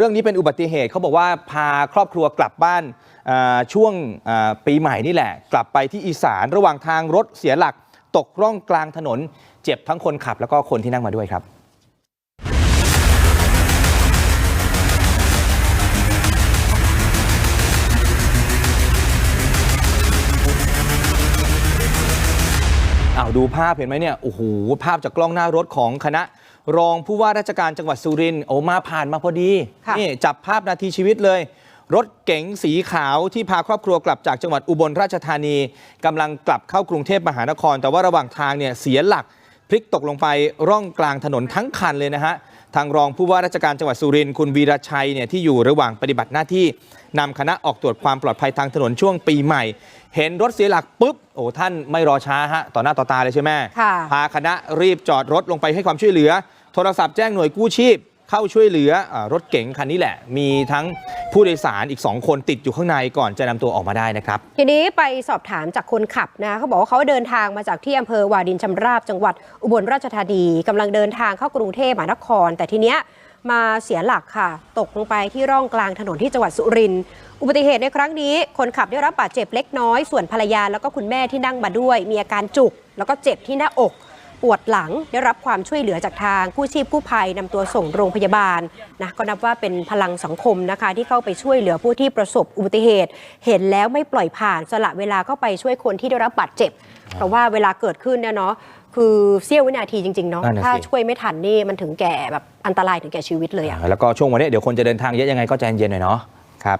เรื่องนี้เป็นอุบัติเหตุเขาบอกว่าพาครอบครัวกลับบ้านช่วงปีใหม่นี่แหละ กลับไปที่อีสานระหว่างทางรถเสียหลักตกร่องกลางถนน เจ็บทั้งคนขับแล้วก็คนที่นั่งมาด้วยครับ อ้าวดูภาพเห็นไหมเนี่ยโอ้โหภาพจากกล้องหน้ารถของคณะ รองผู้ว่าราชการจังหวัดสุรินทร์โอ้มาผ่านมาพอดีค่ะนี่จับภาพนาทีชีวิตเลย รถเก๋งสีขาวที่พาครอบครัวกลับจากจังหวัดอุบลราชธานีกำลังกลับเข้ากรุงเทพมหานคร แต่ว่าระหว่างทางเนี่ยเสียหลักพลิกตกลงไปร่องกลางถนนทั้งคันเลยนะฮะ ทางรองผู้ว่าราชการจังหวัดสุรินทร์คุณวีรชัยเนี่ยที่อยู่ระหว่างปฏิบัติหน้าที่นำคณะออกตรวจความปลอดภัยทางถนนช่วงปีใหม่ เห็นรถเสียหลักปุ๊บโอ้ท่านไม่รอช้าฮะต่อหน้าต่อตาเลยใช่ไหมพาคณะรีบจอดรถลงไปให้ความช่วยเหลือ โทรศัพท์แจ้งหน่วยกู้ชีพ เข้าช่วยเหลืออรถเก๋งคันนี้แหละ มีทั้งผู้โดยสารอีก 2 คนติดอยู่ข้างในก่อนจะนำตัวออกมาได้นะครับ ทีนี้ไปสอบถามจากคนขับนะเขาบอกว่าเขาเดินทางมาจากที่อำเภอวาดินชำราบจังหวัดอุบลราชธานีกำลังเดินทางเข้ากรุงเทพมหานคร แต่ทีเนี้ยมาเสียหลักค่ะ ตกลงไปที่ร่องกลางถนนที่จังหวัดสุรินทร์อุบัติเหตุในครั้งนี้ คนขับได้รับบาดเจ็บเล็กน้อย ส่วนภรรยาแล้วก็คุณแม่ที่นั่งมาด้วย มีอาการจุก แล้วก็เจ็บที่หน้าอก ปวดหลังได้รับความช่วยเหลือจากทางกู้ชีพกู้ภัยนำตัวส่งโรงพยาบาลนะก็นับว่าเป็นพลังสังคมนะคะ ที่เข้าไปช่วยเหลือผู้ที่ประสบอุบัติเหตุ เห็นแล้วไม่ปล่อยผ่านสละเวลาเข้าไปช่วยคนที่ได้รับบาดเจ็บ เพราะว่าเวลาเกิดขึ้นเนี่ยเนาะคือเสี้ยววินาทีจริงๆเนาะนั่นน่ะสิถ้าช่วยไม่ทันนี่มันถึงแก่แบบอันตรายถึงแก่ชีวิตเลยอะแล้วก็ช่วงวันนี้เดี๋ยวคนจะเดินทางเยอะยังไงก็ใจเย็นหน่อยเนาะครับ